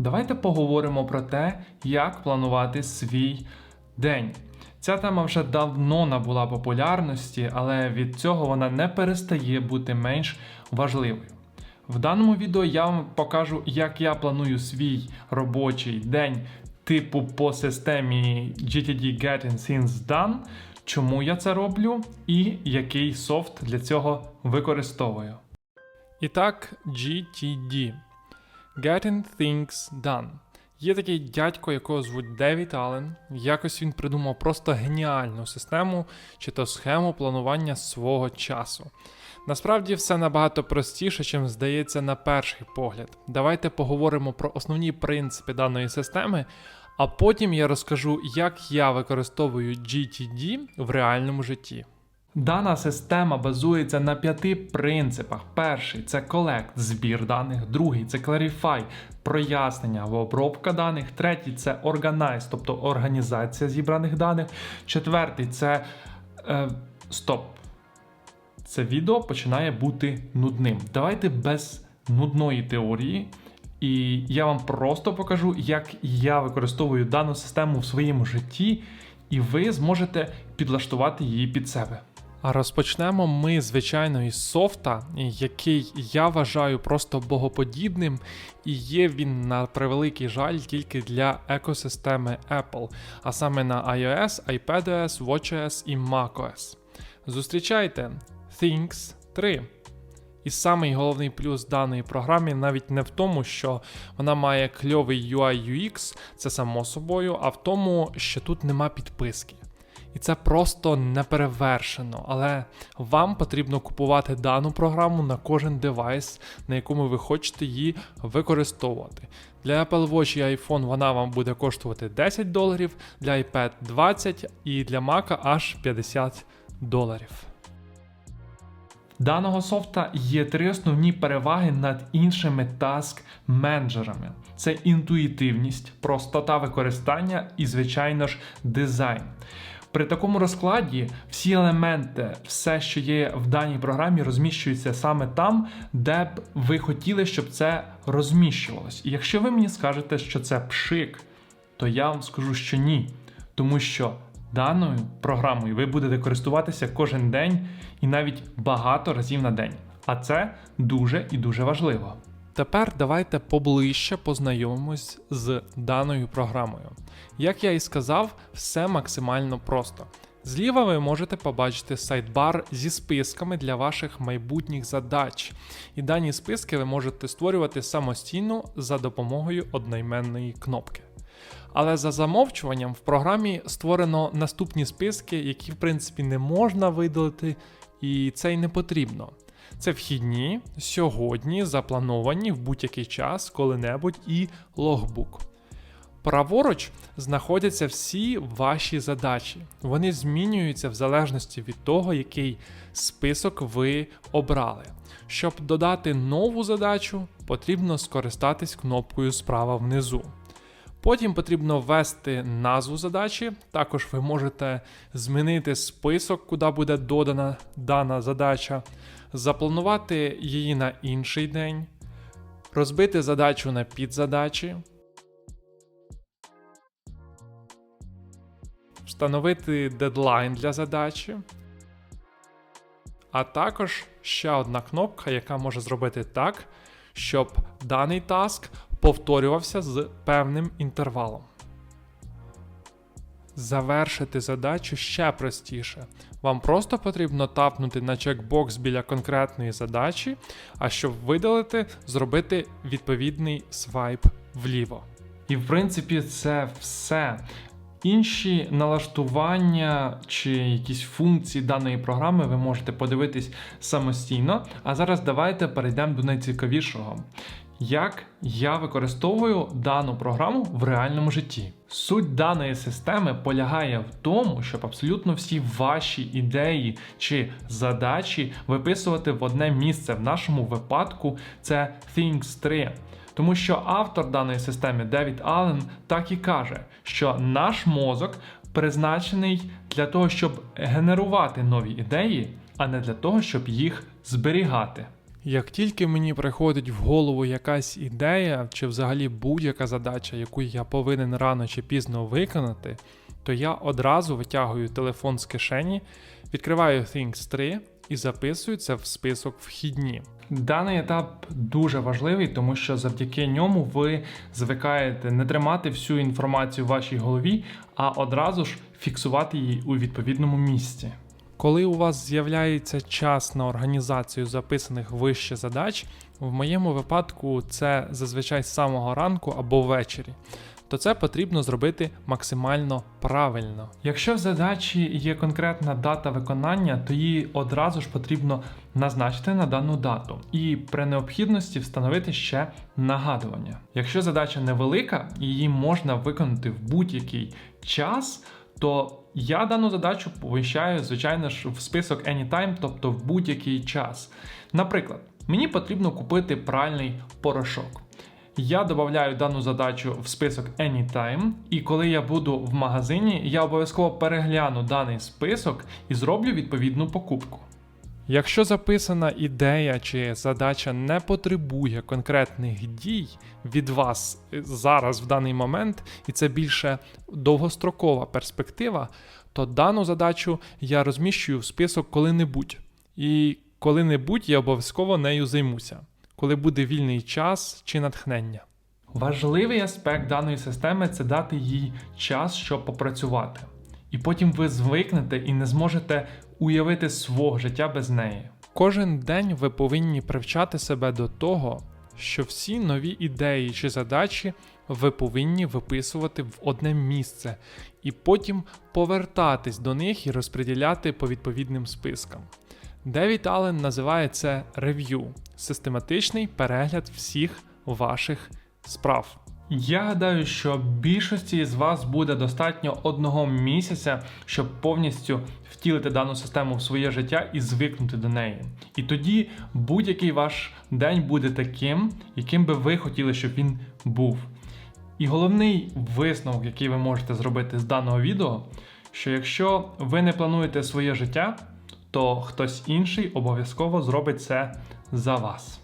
Давайте поговоримо про те, як планувати свій день. Ця тема вже давно набула популярності, але від цього вона не перестає бути менш важливою. В даному відео я вам покажу, як я планую свій робочий день типу по системі GTD Getting Things Done, чому я це роблю і який софт для цього використовую. І так, GTD Getting Things Done. Є такий дядько, якого звуть Девід Аллен. Якось він придумав просто геніальну систему чи то схему планування свого часу. Насправді все набагато простіше, чим здається на перший погляд. Давайте поговоримо про основні принципи даної системи, а потім я розкажу, як я використовую GTD в реальному житті. Дана система базується на п'яти принципах. Перший це collect – збір даних, другий це clarify – прояснення або обробка даних, третій це organize, тобто організація зібраних даних. Четвертий це е, стоп. Це відео починає бути нудним. Давайте без нудної теорії. І я вам просто покажу, як я використовую дану систему в своєму житті, і ви зможете підлаштувати її під себе. Розпочнемо ми, звичайно, із софта, який я вважаю просто богоподібним, і є він на превеликий жаль тільки для екосистеми Apple, а саме на iOS, iPadOS, WatchOS і macOS. Зустрічайте Things 3. І самий головний плюс даної програми навіть не в тому, що вона має кльовий UI UX, це само собою, а в тому, що тут нема підписки. І це просто неперевершено, але вам потрібно купувати дану програму на кожен девайс, на якому ви хочете її використовувати. Для Apple Watch і iPhone вона вам буде коштувати 10 доларів, для iPad 20 і для Mac аж 50 доларів. Даного софта є три основні переваги над іншими task менеджерами: це інтуїтивність, простота використання і, звичайно ж, дизайн. При такому розкладі всі елементи, все, що є в даній програмі, розміщуються саме там, де б ви хотіли, щоб це розміщувалось. І якщо ви мені скажете, що це пшик, то я вам скажу, що ні. Тому що даною програмою ви будете користуватися кожен день і навіть багато разів на день. А це дуже і дуже важливо. Тепер давайте поближче познайомимось з даною програмою. Як я і сказав, все максимально просто. Зліва ви можете побачити сайдбар зі списками для ваших майбутніх задач, і дані списки ви можете створювати самостійно за допомогою одноіменної кнопки. Але за замовчуванням в програмі створено наступні списки, які в принципі не можна видалити, і це й не потрібно. Це вхідні, сьогодні, заплановані в будь-який час, коли-небудь і логбук. Праворуч знаходяться всі ваші задачі. Вони змінюються в залежності від того, який список ви обрали. Щоб додати нову задачу, потрібно скористатись кнопкою справа внизу. Потім потрібно ввести назву задачі. Також ви можете змінити список, куди буде додана дана задача, запланувати її на інший день, розбити задачу на підзадачі, встановити дедлайн для задачі. А також ще одна кнопка, яка може зробити так, щоб даний таск повторювався з певним інтервалом. Завершити задачу ще простіше. Вам просто потрібно тапнути на чекбокс біля конкретної задачі, а щоб видалити, зробити відповідний свайп вліво. І в принципі, це все. Інші налаштування чи якісь функції даної програми ви можете подивитись самостійно. А зараз давайте перейдемо до найцікавішого. Як я використовую дану програму в реальному житті? Суть даної системи полягає в тому, щоб абсолютно всі ваші ідеї чи задачі виписувати в одне місце. В нашому випадку це Things 3. Тому що автор даної системи Девід Аллен так і каже, що наш мозок призначений для того, щоб генерувати нові ідеї, а не для того, щоб їх зберігати. Як тільки мені приходить в голову якась ідея чи взагалі будь-яка задача, яку я повинен рано чи пізно виконати, то я одразу витягую телефон з кишені, відкриваю Things 3 і записую це в список вхідні. Даний етап дуже важливий, тому що завдяки ньому ви звикаєте не тримати всю інформацію в вашій голові, а одразу ж фіксувати її у відповідному місці. Коли у вас з'являється час на організацію записаних вище задач, в моєму випадку це зазвичай з самого ранку або ввечері, то це потрібно зробити максимально правильно. Якщо в задачі є конкретна дата виконання, то її одразу ж потрібно назначити на дану дату і при необхідності встановити ще нагадування. Якщо задача невелика, її можна виконати в будь-який час, то я дану задачу поміщаю, звичайно ж, в список Anytime, тобто в будь-який час. Наприклад, мені потрібно купити пральний порошок. Я додаю дану задачу в список Anytime, і коли я буду в магазині, я обов'язково перегляну даний список і зроблю відповідну покупку. Якщо записана ідея чи задача не потребує конкретних дій від вас зараз в даний момент, і це більше довгострокова перспектива, то дану задачу я розміщую в список коли-небудь. І коли-небудь я обов'язково нею займуся, коли буде вільний час чи натхнення. Важливий аспект даної системи це дати їй час, щоб попрацювати. І потім ви звикнете і не зможете уявити свого життя без неї. Кожен день ви повинні привчати себе до того, що всі нові ідеї чи задачі ви повинні виписувати в одне місце і потім повертатись до них і розподіляти по відповідним спискам. Девід Аллен називає це рев'ю систематичний перегляд всіх ваших справ. Я гадаю, що більшості з вас буде достатньо одного місяця, щоб повністю втілити дану систему в своє життя і звикнути до неї. І тоді будь-який ваш день буде таким, яким би ви хотіли, щоб він був. І головний висновок, який ви можете зробити з даного відео, що якщо ви не плануєте своє життя, то хтось інший обов'язково зробить це за вас.